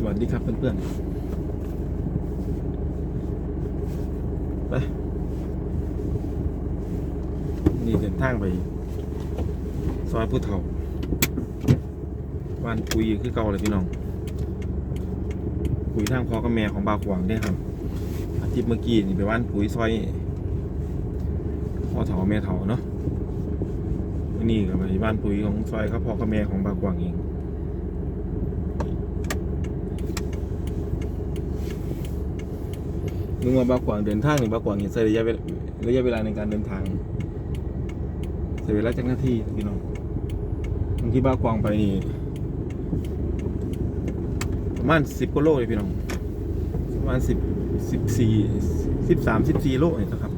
สวัสดีครับเพื่อนๆไปนี่เดินทางไป ซอยผู้เฒ่าบ้านคุยคือเก่าเลยพี่น้อง คุยทางพอกับแม่ของบาขวางเนี่ยครับ อาทิตย์เมื่อกี้นี่ไปบ้านปุ๋ยซอยพ่อเฒ่าแม่เฒ่าเนาะนี่ก็ไปบ้านปุ๋ยของซอยครับพอกับแม่ของบาขวางเอง มึงมาบากวางเดินทางนี่บากวางเห็นใช้ระยะเวลาระยะเวลาในการเดินทางใช้เวลาจากหน้าที่พี่น้องบางที่บากวางไปนี่ประมาณสิบกิโลเลยพี่น้องประมาณสิบสิบสี่สิบสามสิบสี่โลนี่นะครับ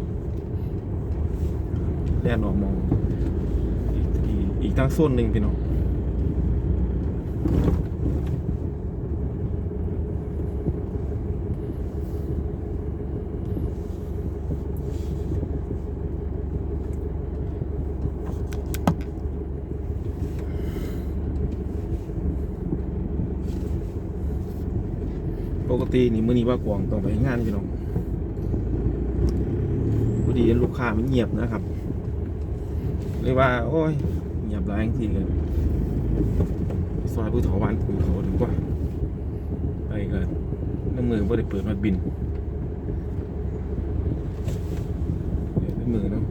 แล่นออกมองอีกอีกอีกทางโซนหนึ่งพี่น้อง ปก ตินี่มื้อนี้ว่ากวางต้องไปงานพี่น้องพอดีลูกค้ามันเงียบนะครับเรียกว่า โอ้ยเงียบหลายทีเลยซอยผู้ถาวานคุยเขาดีกว่า ไปกันน้ำมือบ่ได้เปิดมาบินเดี๋ยวน้ำมือเนาะ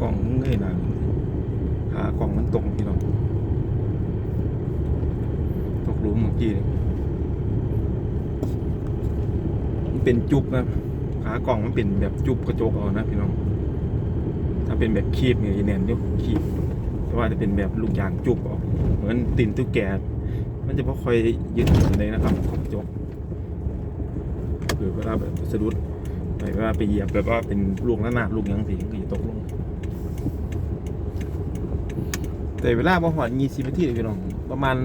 กล่องเงยหนาหากล่องมันตกพี่น้อง ตกหลุมเมื่อกี้นี่มันเป็นจุบนะขากล่องมันเป็นแบบจุบกระจกเอานะพี่น้อง ถ้าเป็นแบบคีบเนี่ยแน่นยุบคีบแต่ว่าจะเป็นแบบลูกยางจุบออกเหมือนตินตุ๊กแกมันจะไม่ค่อยยึดเลยนะครับของกระจกหรือเวลาแบบสะดุดไปเวลาไปเหยียบแบบว่าเป็นลูกระนาดลูกยังสีก็จะตกลงแต่เวลาบ่หอดยี่สิบนาทีเลยพี่น้องประมาณ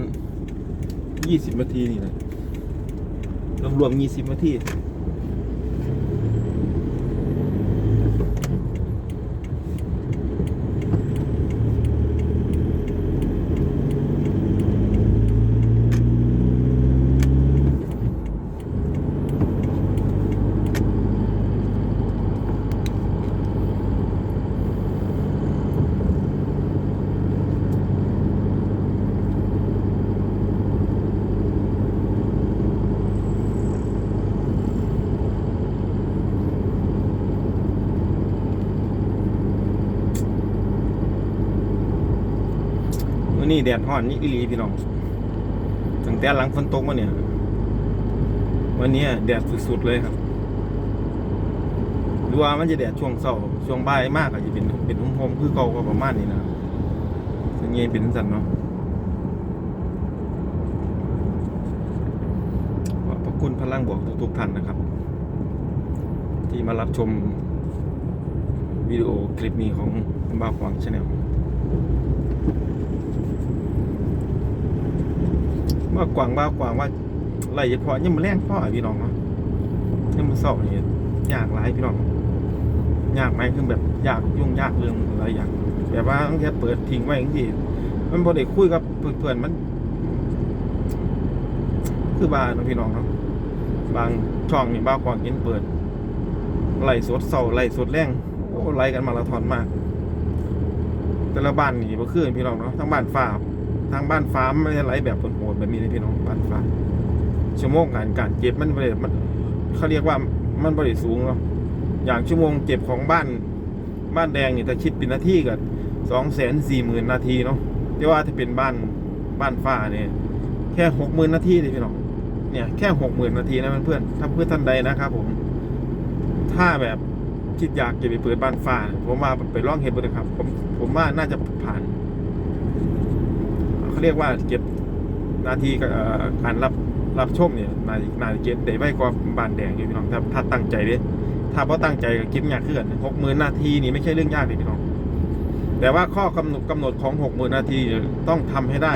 ยี่สิบนาทีนี่นะรวมรวมยี่สิบนาทีวั นี้แดดฮ้อนนี่อีหลีพี่น้องตั้งแต่หลังฝนตกมาเนี่ย วันนี้แดดสุดๆเลยครับหรือว่ามันจะแดดช่วงเช้าช่วงบ่ายมากอาจจะเป็นเป็นหุ่มพมคือเก่าก็ประมาณนี้นะสังเกตเป็นสันเนาะขอบคุณพลังบวกทุกๆท่านนะครับ ที่มารับชมวิดีโอคลิปนี้ของบ้าควางชาแนล ว่ากวางว่ากวางว่าไรเฉพาะยังมาแรงพ่อพี่น้องเนาะยังมาสอบนี่ยากหลายพี่น้องยากไหมคือแบบยากยุ่งยากเรื่องอะไรอย่างแบบว่าตั้งแต่เปิดทิ้งไว้อย่างที่มันพอได้คุยกับเพื่อนๆมัน คือบ้านพี่น้องเนาะบางช่องนี่บ้ากวางเห็นเปิดไหลสดเสาไหลสดแรงโอ้ไล่กันมาราธอนมาก แต่ละบ้านนี่บ่คือพี่น้องเนาะทั้งบ้านฟ้าทางบ้านฟ้าไม่ได้ไหลแบบโหด ๆแบบนี้เลยพี่น้องบ้านฟ้าชั่วโมงการการเก็บมันบริมันเขาเรียกว่ามันบริสูงเนาะอย่างชั่วโมงเก็บของบ้านบ้านแดงนี่ถ้าคิดเป็นนาทีก็สองแสนสี่หมื่นนาทีเนาะแต่ว่าถ้าเป็นบ้านบ้านฟ้าเนี่ยแค่หกหมื่นนาทีเลยพี่น้องเนี่ยแค่หกหมื่นนาทีนะเพื่อนถ้าเพื่อนท่านใดนะครับผม ถ้าแบบคิดอยากจะไปเปิดบ้านฟ้าผมว่าไปลองเห็นเลยครับ ผมผมว่าน่าจะผ่านเขาเรียกว่าเก็บ นาทีกับเอ่อการรับรับชมเนี่ยนาทีนาเก็บได้ไว้กว่าบานแดงอยู่พี่น้องถ้าถ้าตั้งใจเด้ถ้าเพราะตั้งใจก็เก็บยากขึ้นหกหมื่นนาทีนี่ไม่ใช่เรื่องยากเลยพี่น้อง แต่ว่าข้อกำหนดกำหนดของหกหมื่นนาทีต้องทำให้ได้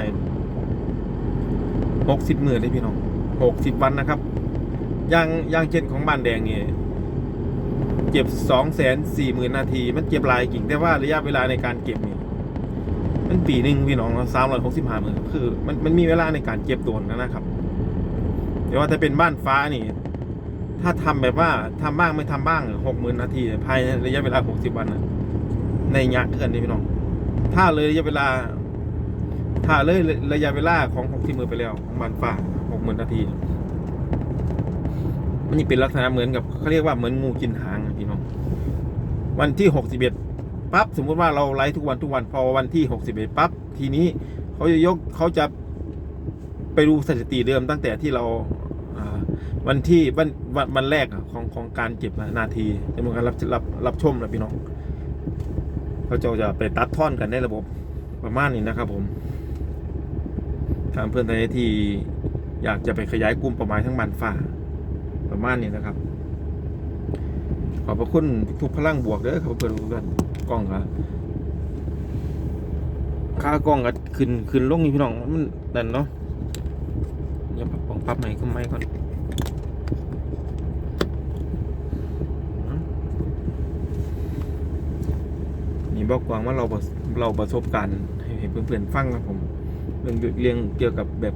หกสิบหมื่นเลยพี่น้องหกสิบวันนะครับอย่างอย่างเช่นของบ้านแดงเนี่ยเก็บสองแสนสี่หมื่นนาที มันเก็บหลายกิ่งแต่ว่าระยะเวลาในการเก็บนี่ ปีหนึ่งพี่น้องสามร้อยหกสิบห้าหมื่นคือมันมันมีเวลาในการเก็บโดนนะครับแต่ว่าถ้าเป็นบ้านฟ้านี่ ถ้าทำแบบว่าทำบ้างไม่ทำบ้างหกหมื่นนาทีภายในระยะเวลาหกสิบวันนะในยักษ์เกินนี่พี่น้อง ถ้าเลยระยะเวลา ถ้าเลยระยะเวลาของหกสิบมือไปแล้วของบ้านฟ้าหกหมื่นนาทีมันนี่เป็นลักษณะเหมือนกับเขาเรียกว่าเหมือนงูกินหางพี่น้อง วันที่หกสิบเอ็ด ปั๊บสมมุติว่าเราไลฟ์ทุกวันทุกวันพอวันที่หกสิบเอ็ดปั๊บทีนี้เขาจะยกเขาจะไปดูสถิติเดิมตั้งแต่ที่เราวันที่วันวันวันแรกของของการเก็บนาทีจำนวนการรับรับรับชมนะพี่น้องเขาจะจะไปตัดท่อนกันในระบบประมาณนี้นะครับ ผมทางเพื่อนไทยที่อยากจะไปขยายกลุ่มประมาณทั้งบันฝ่าประมาณนี้นะครับ ขอบพระคุณทุกพลังบวกเด้อครับเพื่อนทุกท่านกล้องครับค่ากล้องก็ขึ้นขึ้นลงนี่พี่น้องมันนั่นเนาะอย่าปรับปองปรับไหนก็ไม่ก่อนนี่บอกกวางว่าเราเราประสบการณ์ให้เพื่อนๆฟังครับผมเรื่องเรื่องเกี่ยวกับแบบ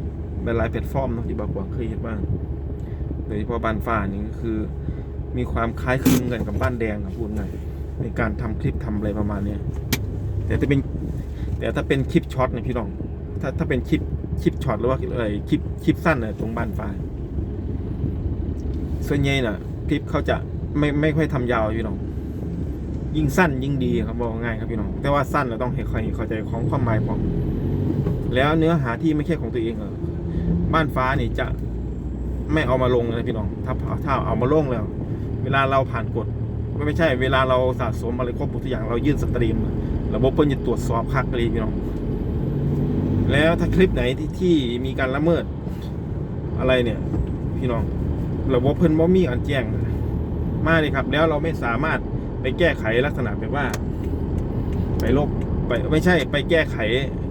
หลายแพลตฟอร์มเนาะที่บอกกวางเคยเห็นบ้างโดยเฉพาะบานฟ้านี่ก็คือ มีความคล้ายคลึงกันกับบ้านแดงครับพูดง่ายในการทำคลิปทำอะไรประมาณเนี้ยแต่ถ้าเป็นแต่ถ้าเป็นคลิปช็อตเนี่ยพี่น้อง ถ้าถ้าเป็นคลิปคลิปช็อตหรือว่าอะไรคลิปคลิปสั้นเนี่ยตรงบ้านฟ้าส่วนใหญ่น่ะ คลิปเขาจะไม่ไม่ค่อยทำยาวพี่น้อง ยิ่งสั้นยิ่งดีครับบอกง่ายครับพี่น้อง แต่ว่าสั้นเราต้องให้ใครเข้าใจของความหมายของแล้วเนื้อหาที่ไม่ใช่ของตัวเองเอะบ้านฟ้านี่จะไม่เอามาลงเลยพี่น้อง ถ้าถ้าเอามาลงแล้ว เวลาเราผ่านกฎไม่ไม่ใช่ เวลาเราสะสมอะไรครบทุกอย่างเรายื่นสตรีม ระบบเพิ่นจะตรวจสอบคักเลยพี่น้องแล้วถ้าคลิปไหนที่ที่มีการละเมิดอะไรเนี่ย พี่น้องระบบเพิ่นบ่มีอันแจ้งมาเลยครับ แล้วเราไม่สามารถไปแก้ไขลักษณะแบบว่า ไปลบไปไม่ใช่ไปแก้ไข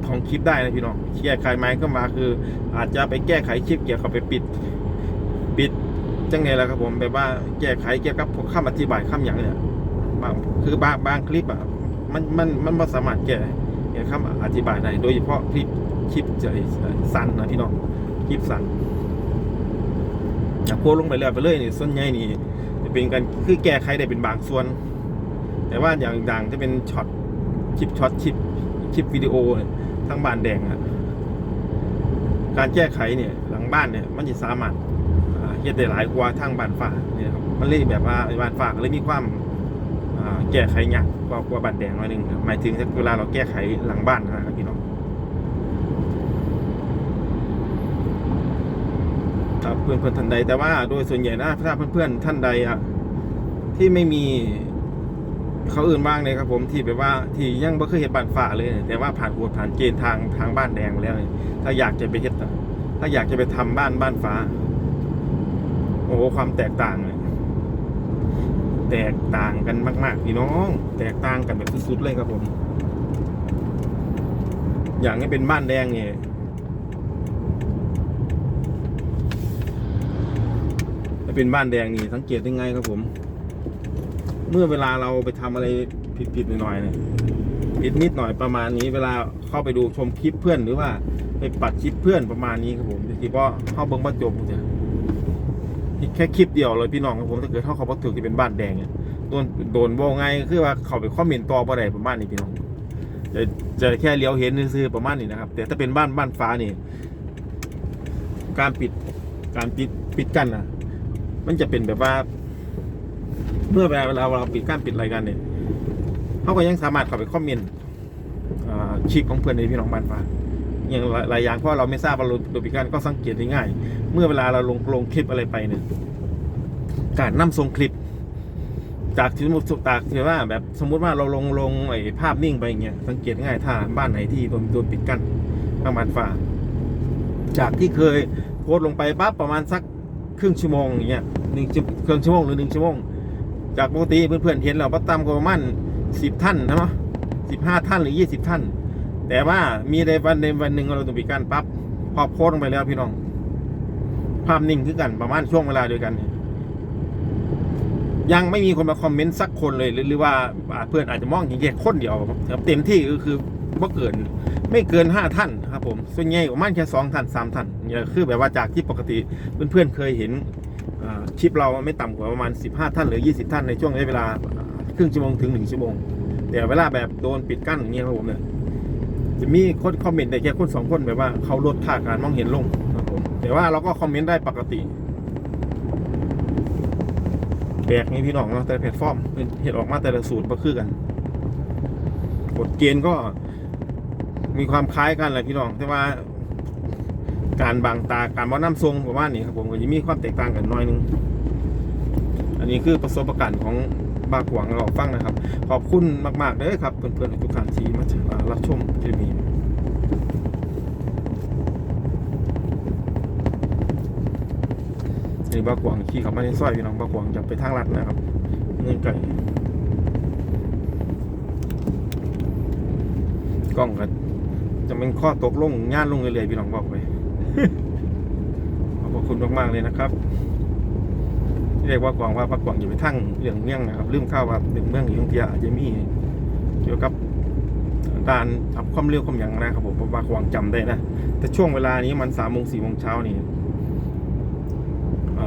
ของคลิปได้นะพี่น้องแก้ไขไม้ก็มาคือ อาจจะไปแก้ไขคลิปเกี่ยวกับไปปิด ปิด จังไงล่ะครับผมแบบว่าแก้ไขเกี่ยวกับพวกคำอธิบายคำอย่างเนี่ยบางคือบางบางคลิปอะมันมันมันไม่สามารถแก้แก้คำอธิบายได้โดยเฉพาะคลิปคลิปจะสั้นนะพี่น้องคลิปสั้นอยากโพสต์ลงไปแล้วไปเลยนี่ส่วนใหญ่นี่จะเป็นการคือแก้ไขได้เป็นบางส่วน แต่ว่าอย่างดังจะเป็นช็อตคลิปช็อตคลิปคลิปวิดีโอเนี่ยทั้งบานแดงอะการแก้ไขเนี่ยหลังบ้านเนี่ยมันจะสามารถ เฮ็ดได้หลายกว่าทางบ้านฝาเนี่ยครับมันเลยแบบว่าบ้านฝากเลยมีความแก้ไขยากกว่ากว่าบ้านแดงหน่อยหนึงครับหมายถึงเวลาเราแก้ไขหลังบ้านนะครับพี่น้องครับเพื่อนเพื่อนท่านใดแต่ว่าโดยส่วนใหญ่นะถ้าเพื่อนๆท่านใดอะที่ไม่มีเขาอื่นบ้างเลยครับผมที่แบบว่าที่ยังไม่เคยเห็นบ้านฝาเลย แต่ว่าผ่านกฎผ่านเกณฑ์ทางทางบ้านแดงมาแล้ว ถ้าอยากจะไปเฮ็ดถ้าอยากจะไปทำบ้านบ้านฟ้า อ้โหความแตกต่างเลยแตกต่างกันมาก ๆ พี่น้อง แตกต่างกันแบบสุดๆเลยครับผม อย่างนี้เป็นบ้านแดงเนี่ยถ้าเป็นบ้านแดงนี่สังเกตได้ไงครับผม เมื่อเวลาเราไปทำอะไรผิดๆหน่อยๆเนี่ยผิดนิดหน่อยประมาณนี้ เวลาเข้าไปดูชมคลิปเพื่อนหรือว่าไปปัดคลิปเพื่อนประมาณนี้ครับผมที่พอเข้าเบิ้งบ้านจบเนี่ย แค่คลิปเดียวเลยพี่น้องครับผมถ้าเกิดเข้าเขาบัถึกที่เป็นบ้านแดงเนี่ยโดนโดนโบไงคือว่าเขาไปคอมเมนต่อประเดประมาณนี้พี่น้องจะจะแค่เลี้ยวเห็นซื้อประมาณนี้นะครับ แต่ถ้าเป็นบ้านบ้านฟ้านี่ การปิดการปิดปิดกันนะมันจะเป็นแบบว่า เมื่อเวลาเราเราปิดกั้นปิดอะไรกันเนี่ยเขาก็ยังสามารถเข้าไปคอมเมนต์อ่าคลิปของเพื่อนในพี่น้องบ้านฟ้า อย่างหลายอย่างเพราะเราไม่ทราบว่าเราโดยปิการก็สังเกตได้ง่าย เมื่อเวลาเราลงลงคลิปอะไรไปเนี่ยการนำส่งคลิป จากที่สมมติจากที่ว่าแบบสมมุติว่าเราลงลงไอ้ภาพนิ่งไปอย่างเงี้ยสังเกตง่ายถ้าบ้านไหนที่โดนโดนปิดกั้นประมาณฝ่า จากที่เคยโพสต์ลงไปปั๊บประมาณสักครึ่งชั่วโมงอย่างเงี้ยหนึ่งชั่วครึ่งชั่วโมงหรือหนึ่งชั่วโมงจากปกติเพื่อนๆเห็นเราประตามก็ประมาณสิบท่านนะมั้งสิบห้าท่านหรือยี่สิบท่าน แต่ว่ามีในวันในวันหนึ่งเราต้องปิดกั้นปั๊บพอโพสลงไปแล้วพี่น้อง ภาพนิ่งคือกันประมาณช่วงเวลาเดียวกันยังไม่มีคนมาคอมเมนต์สักคนเลยหรือว่าเพื่อนอาจจะมองอย่างแค่คนเดียวครับเต็มที่ก็คือบ่เกิน ไม่เกินห้าท่านครับผมส่วนใหญ่ประมาณแค่สองท่านสามท่านเนี่ยคือแบบว่าจากที่ปกติเพื่อนๆเคยเห็นอ่าคลิปเราไม่ต่ำกว่าประมาณ 15 ท่านหรือ 20 ท่านในช่วงระยะเวลาอ่าครึ่งชั่วโมงถึงหนึ่งชั่วโมง แต่เวลาแบบโดนปิดกั้นอย่างเงี้ยครับผมเนี่ย จะมีคนคอมเมนต์ได้แค่คนสองคนแบบว่าเขาลดค่าการมองเห็นลงครับผมแต่ว่าเราก็คอมเมนต์ได้ปกติแบกนี่พี่น้องเนาะแต่แพลตฟอร์มเป็นเห็นออกมาแต่ละสูตรก็คือกันกฎเกณฑ์ก็มีความคล้ายกันแหละพี่น้องแต่ว่า การบางตาการว่าน้ำทรงประมาณนี้ครับผมก็จะมีความแตกต่างกันน้อยนึง อันนี้คือประสบการณ์ของ บากหวังเราฟังนะครับ ขอบคุณมากๆเลยครับเพื่อนๆทุกท่านที่มารับชมคลิปนี้นี่บากหวังขี่ขับมาในซอยพี่น้องบากหวังจะไปทางลัดนะครับเงินไก่กล้องกันจะเป็นข้อตกลงงานลงเรื่อยๆพี่น้องบอกไปขอบคุณมากๆเลยนะครับ เรียกว่ากวางว่าปักกวางอยู่ไปทั้งเรื่องเมี่ยงนะครับลืมข้าวว่าเป็นเมืองหลวงเทียอาจจะมีเกี่ยวกับการทับความเร็วความอย่างนะครับผมเพราะว่ากวางจำได้นะแต่ช่วงเวลานี้มันสามโมงสี่โมงเช้านี่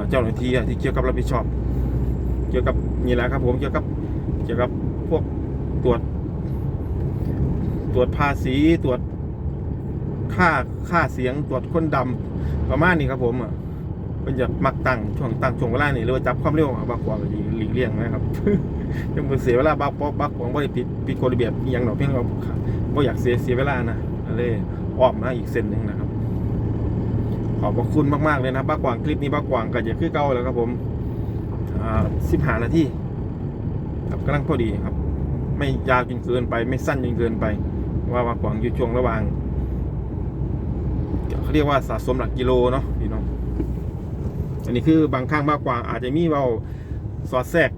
เจ้าหน้าที่ที่เกี่ยวกับรับผิดชอบ เกี่ยวกับนี่แหละครับผมเกี่ยวกับเกี่ยวกับพวกตรวจ ตรวจภาษีตรวจค่าค่าเสียงตรวจคนดำประมาณนี้ครับผมอะ เป็นจะมักตั้งช่วงตั้งช่วงเวลานี่หรือว่าจับความเร็วบักกว่าก็ดีหลีกเลี่ยงนะครับยังบ่เสียเวลาบักปอกบักของบ่ได้ผิดผิดกฎระเบียบอหย่างดอกเพียงเราบ่อยากเสียเสียเวลานะเลยออกมาอีกเส้นหนึ่งนะครับ ขอบพระคุณมากๆเลยนะบักกวางคลิปนี้บักกวางก็จะคือเก่าแล้วครับผมอ่าสิบหานาทีครับกำลังพอดีครับ ไม่ยาวจนเกินไป ไม่สั้นจนเกินไป ว่าบักกวางอยู่ช่วงระหว่างเขาเรียกว่าสะสมหลักกิโลเนาะพี่น้อง อันนี้คือบางข้างมากกว่าอาจจะมีเบาสอดแทรก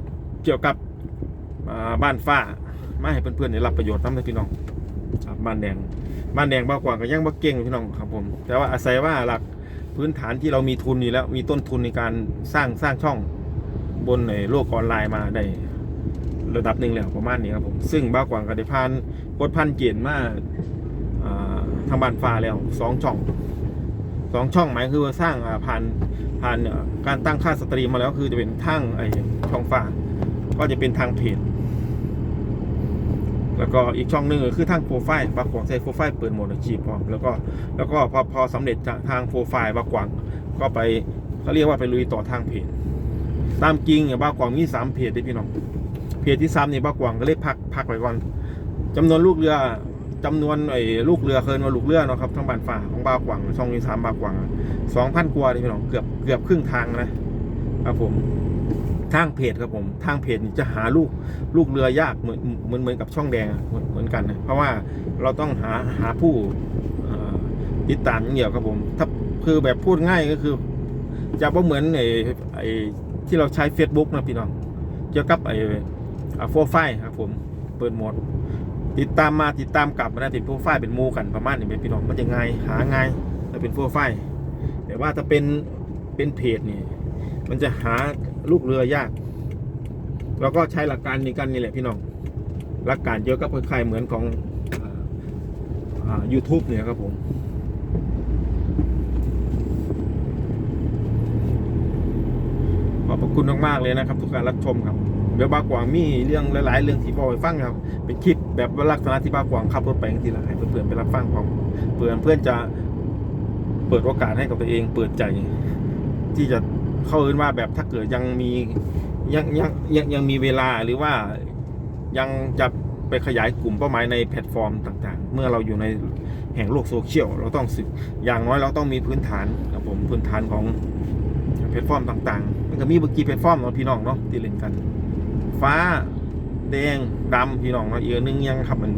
เกี่ยวกับบ้านฟ้ามาให้เพื่อนๆได้รับประโยชน์ทำให้พี่น้องครับบ้านแดงบ้านแดงบ้ากกว่าก็ยังบ่เก่งพี่น้องครับผม แต่ว่าอาศัยว่าหลักพื้นฐานที่เรามีทุนอยู่แล้วมีต้นทุนในการสร้างสร้างช่องบนในโลกออนไลน์มาได้ระดับหนึ่งแล้วประมาณนี้ครับผม ซึ่งบ้ากว่าก็ได้ผ่านกดพันเกณฑ์มาทางบ้านฟ้าแล้วสองช่องสองช่องหมายคือว่าสร้างผ่าน ผ่านการตั้งค่าสตรีมมาแล้วคือจะเป็นทางไอช่องฟ้าก็จะเป็นทางเพจแล้วก็อีกช่องหนึ่งคือทางโปรไฟล์บางกวางใช้โปรไฟล์เปิดโหมดอาชีพพร้อมแล้วก็แล้วก็พอพอสำเร็จจากทางโปรไฟล์บางกวางก็ไปเขาเรียกว่าไปลุยต่อทางเพจตามจริงเนี่ยบางกวางมีสามเพจได้พี่น้องเพจที่สามเนี่ยบางกวางก็เลยพักพักไว้ก่อนจำนวนลูกเรือ จำนวนไอ้ลูกเรือเคินว่าลูกเรือเนาะครับทั้งบานฝ่าของบางกวางช่องที่สามบางกวางสองพันกว่าเลยพี่น้องเกือบเกือบครึ่งทางนะครับผมทางเพจครับผมทางเพจจะหาลูกลูกเรือยากเหมือนเหมือนเหมือนกับช่องแดงเหมือนเหมือนกันนะเพราะว่าเราต้องหาหาผู้ติดตามอย่างเดียวครับผม ถ้าคือแบบพูดง่ายก็คือ จะว่าเหมือนไอ้ไอ้ที่เราใช้ Facebook นะพี่น้องเกี่ยวกับไอ้โฟร์ไฟครับผม เปิดโหมด ติดตามมาติดตามกลับนะติดโปรไฟล์เป็นมูกันประมาณนี้เป็นพี่น้องมันจะง่ายหาง่ายถ้าเป็นโปรไฟล์แต่ว่าถ้าเป็นเป็นเพจนี่มันจะหาลูกเรือยากเราก็ใช้หลักการนี้กันนี่แหละพี่น้องหลักการเยอะก็คล้ายๆเหมือนของยูทูบเนี่ยครับผม ข อบพระคุณมากๆเลยนะครับ ทุกการรับชมครับเดี๋ยวบากวางมีเรื่องหลายๆเรื่องที่บอกให้ฟังครับ เป็นคลิปแบบลักษณะที่บากวางขับรถไปทีละให้เพื่อนๆไปรับฟังของเพื่อนเพื่อนจะเปิดโอกาสให้กับตัวเอง เปิดใจ ที่จะเข้าเอินว่าแบบถ้าเกิดยังมียังยังยังยังมีเวลาหรือว่ายังจะไปขยายกลุ่มเป้าหมายในแพลตฟอร์มต่างๆ เมื่อเราอยู่ในแห่งโลกโซเชียลเราต้องศึกอย่างน้อยเราต้องมีพื้นฐานครับผมพื้นฐานของแพลตฟอร์มต่างๆ มันก็มีเมื่อกี้แพลตฟอร์มเนาะพี่น้องเนาะที่เล่นกัน ฟ้าแดงดำพี่น้องเนาะอีกอันหนึงยังครับมัน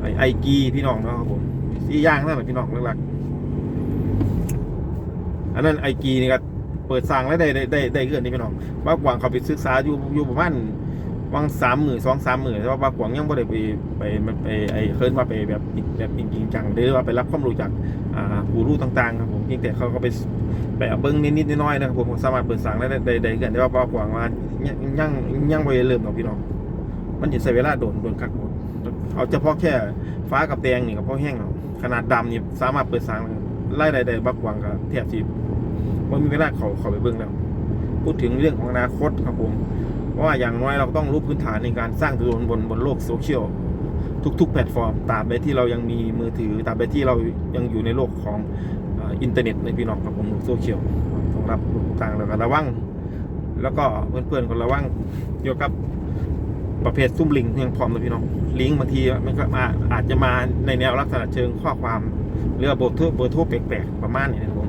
ไอไอกีพี่น้องเนาะครับผมสี่ย่างนั่นแหละพี่น้องหลักๆอันนั้นไอกีนี่ก็เปิดสร้างแล้วได้ได้ได้ได้เกินนี่พี่น้องบ้ากวางเขาไปศึกษาอยู่อยู่ประมาณวังสามหมื่นสองสามหมื่นแต่ว่าบ้ากวางยังไม่ได้ไปไปไปไปไอเคยว่าไปแบบแบบจริงจังหรือว่าไปรับความรู้จากอ่าผู้รู้ต่างๆครับผมเพียงแต่เขาก็ไป ไปเอาเบิ้งนิดๆน้อยๆนะครับผมสามารถเปิดสั่งได้ได้ได้กันได้ว่าบอกวังว่ายังยังยังไม่ได้เริ่มหรอกพี่น้องมันจะใช้เวลาโดนโดนคักหมดเอาเฉพาะแค่ฟ้ากับแดงนี่กับพอแห้งเอาขนาดดำนี่สามารถเปิดสั่งไล่ได้ได้บักวังกับแทบสิว่ามีเวลาเขาเขาไปเบิ้งแล้วพูดถึงเรื่องของอนาคตครับผมว่าอย่างน้อยเราต้องรู้พื้นฐานในการสร้างตัวตนบนบนโลกโซเชียลทุกๆ แพลตฟอร์มตราบใดที่เรายังมีมือถือตราบใดที่เรายังอยู่ในโลกของ อินเทอร์เน็ตในพี่น้องครับผมโซเชียลต้องรับต่างแล้วก็ระวังแล้วก็เพื่อนๆก็ระวังเกี่ยวกับประเภทซุ่มลิงยังพร้อมเลยพี่น้องลิงบางทีมันก็มาอาจจะมาในแนวลักษณะเชิงข้อความหรือบทเบอร์โทรแปลกๆประมาณนี้นะครับผม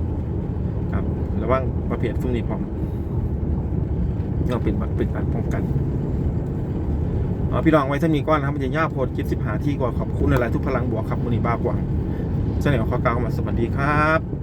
ครับระวังประเภทซุ่มนี้พร้อมเราเป็นเป็นการป้องกันเอาพี่น้องไว้ถ้ามีก้อนนะครับมันจะย่าโพดคิดสิบหาที่ก่อนขอบคุณหลายทุกพลังบวกครับมุนีบ้ากว่างเสนอข้อกล่าวมาสวัสดีครับ